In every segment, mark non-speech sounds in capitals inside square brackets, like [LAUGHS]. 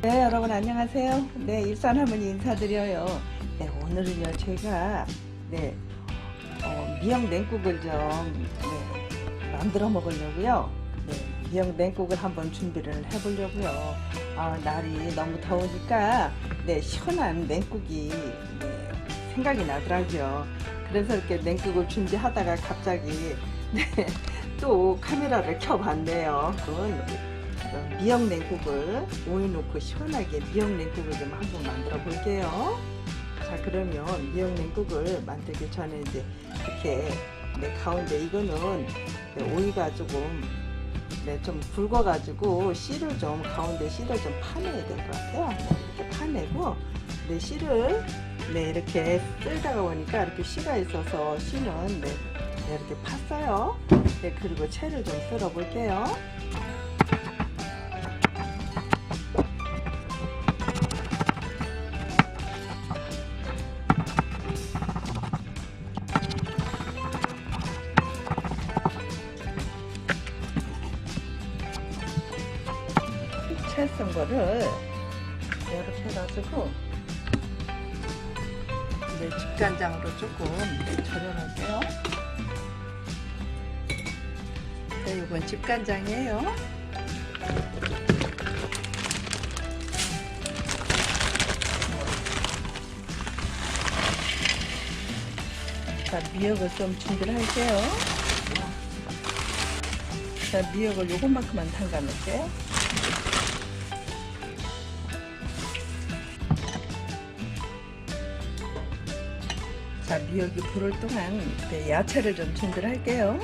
네, 여러분 안녕하세요. 네, 일산 할머니 인사드려요. 네, 오늘은요 제가 네 어, 미역 냉국을 좀 네, 만들어 먹으려고요. 네, 미역 냉국을 한번 준비를 해 보려고요. 아, 날이 너무 더우니까 네, 시원한 냉국이 네, 생각이 나더라고요. 그래서 이렇게 냉국을 준비하다가 갑자기 네, [LAUGHS] 또 카메라를 켜봤네요. 그건 어, 미역 냉국을 오이 넣고 시원하게 미역 냉국을 좀 한번 만들어 볼게요. 자 그러면 미역 냉국을 만들기 전에 이제 이렇게 네, 가운데 이거는 네, 오이가 조금 네, 좀 굵어 가지고 씨를 좀 가운데 씨를 좀 파내야 될 것 같아요. 네, 이렇게 파내고 네, 씨를 네, 이렇게 쓸다가 보니까 이렇게 씨가 있어서 씨는 네, 네, 이렇게 팠어요. 네, 그리고 채를 좀 썰어 볼게요. 채썬 거를 이렇게 해가지고 이제 직간장으로 조금 절여 놓을게요. 네, 이건 집간장이에요. 자, 미역을 좀 준비를 할게요. 자, 미역을 요것만큼만 담가 놓을게요. 미역이 불을 동안 네, 야채를 좀 준비를 할게요.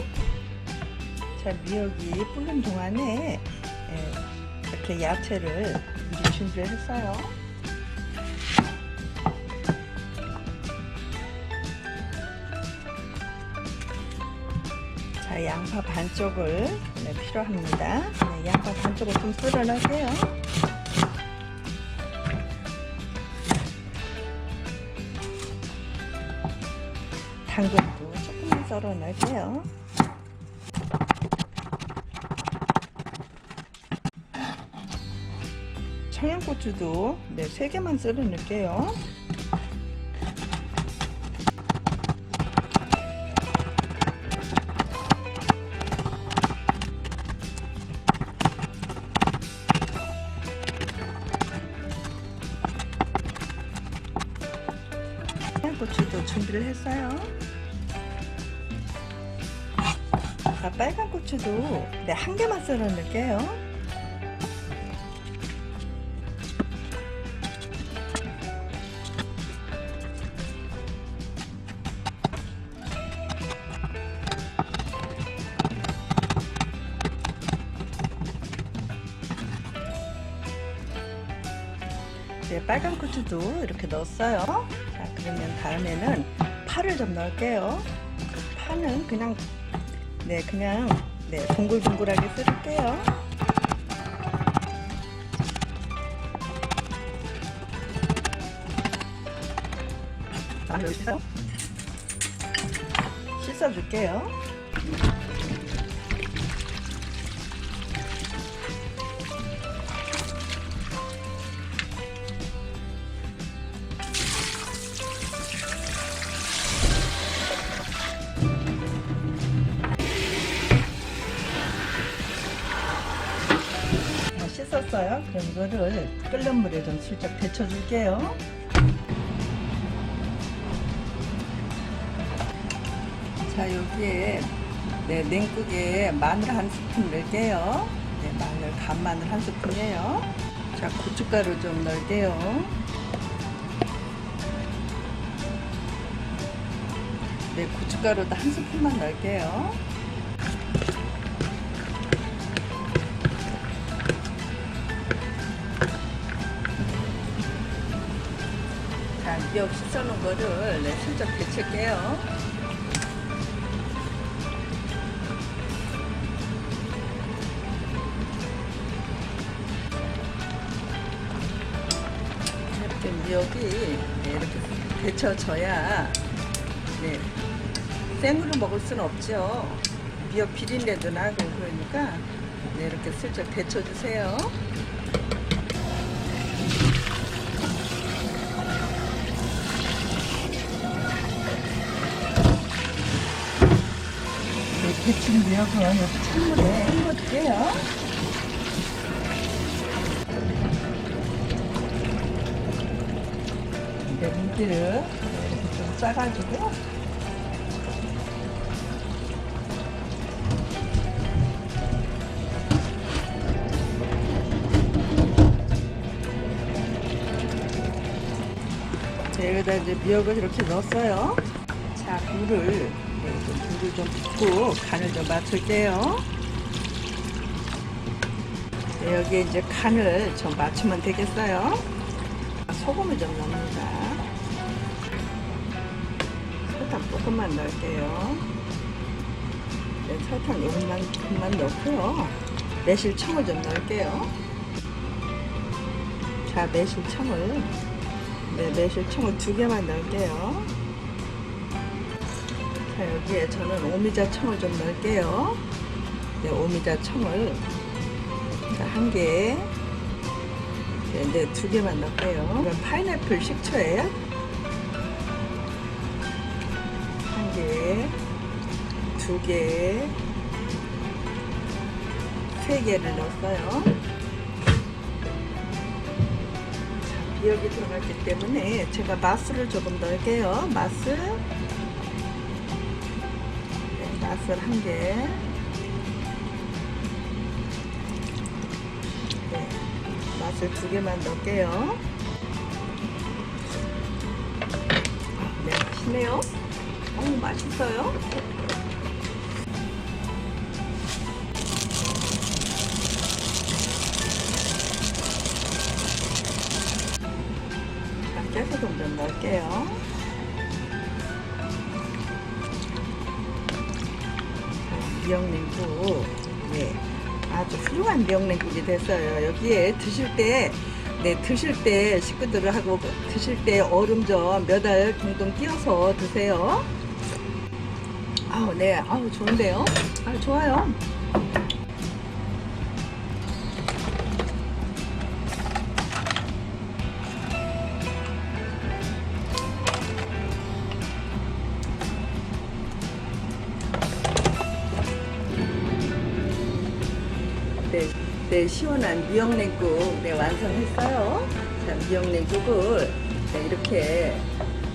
자, 미역이 불는 동안에 예, 이렇게 야채를 미리 준비를 했어요. 자, 양파 반쪽을 네, 필요합니다. 네, 양파 반쪽을 좀 썰어놓을게요. 당근도 조금만 썰어놓을게요. 청양고추도 네, 3개만 썰어놓을게요. 고추도 준비를 했어요. 자, 빨간 고추도 네, 한 개만 썰어 넣을게요. 네, 빨간 고추도 이렇게 넣었어요. 자, 그러면 다음에는 파를 좀 넣을게요. 파는 그냥 네, 그냥 네, 동글동글하게 썰을게요. 아, 여기서 씻어줄게요. 다 씻었어요. 그럼 이거를 끓는 물에 좀 슬쩍 데쳐줄게요. 자 여기에 네, 냉국에 마늘 한 스푼 넣을게요. 네, 마늘 간 마늘 한 스푼이에요. 자 고춧가루 좀 넣을게요. 네 고춧가루도 한 스푼만 넣을게요. 자, 미역 씻어놓은 거를 네, 슬쩍 데칠게요. 이렇게 미역이 네, 이렇게 데쳐져야 네, 생으로 먹을 수는 없죠. 미역 비린내도 나고 그러니까 네, 이렇게 슬쩍 데쳐주세요. 미역은 여기 찬물에 헹궈줄게요. 이제 물기를 좀 싸가지고 자, 여기다 이제 미역을 이렇게 넣었어요. 자, 물을, 물을 좀 붓고 간을 좀 맞출게요. 네, 여기에 이제 간을 좀 맞추면 되겠어요. 소금을 좀 넣습니다. 설탕 조금만 넣을게요. 네, 설탕 요만큼만 넣고요. 매실청을 좀 넣을게요. 자, 매실청을 네, 매실청을 두 개만 넣을게요. 자, 여기에 저는 오미자 청을 좀 넣을게요. 네, 오미자 청을 자, 한 개. 네, 네, 두 개만 넣을게요. 이건 파인애플 식초예요. 한 개, 두 개, 세 개를 넣었어요. 자, 미역이 들어갔기 때문에 제가 맛술을 조금 넣을게요. 맛술. 네, 맛술 한 개. 네, 맛을 두 개만 넣을게요. 네, 맛있네요. 너무 맛있어요. 자, 깨소금 좀 넣을게요. 미역냉국. 네. 아주 훌륭한 미역냉국이 됐어요. 여기에 드실 때, 네, 드실 때 식구들하고 드실 때 얼음 좀 몇 알 동동 끼워서 드세요. 아우, 네, 아우, 좋은데요? 아, 좋아요. 네, 네, 시원한 미역냉국 네, 완성했어요. 자, 미역냉국을 네, 이렇게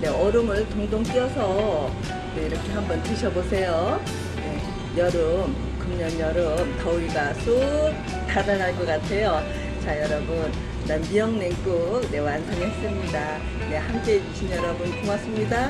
네, 얼음을 동동 띄어서 네, 이렇게 한번 드셔보세요. 네, 여름, 금년 여름 더위가 쑥 달아날 것 같아요. 자, 여러분, 난 미역냉국 네, 완성했습니다. 네, 함께 해주신 여러분 고맙습니다.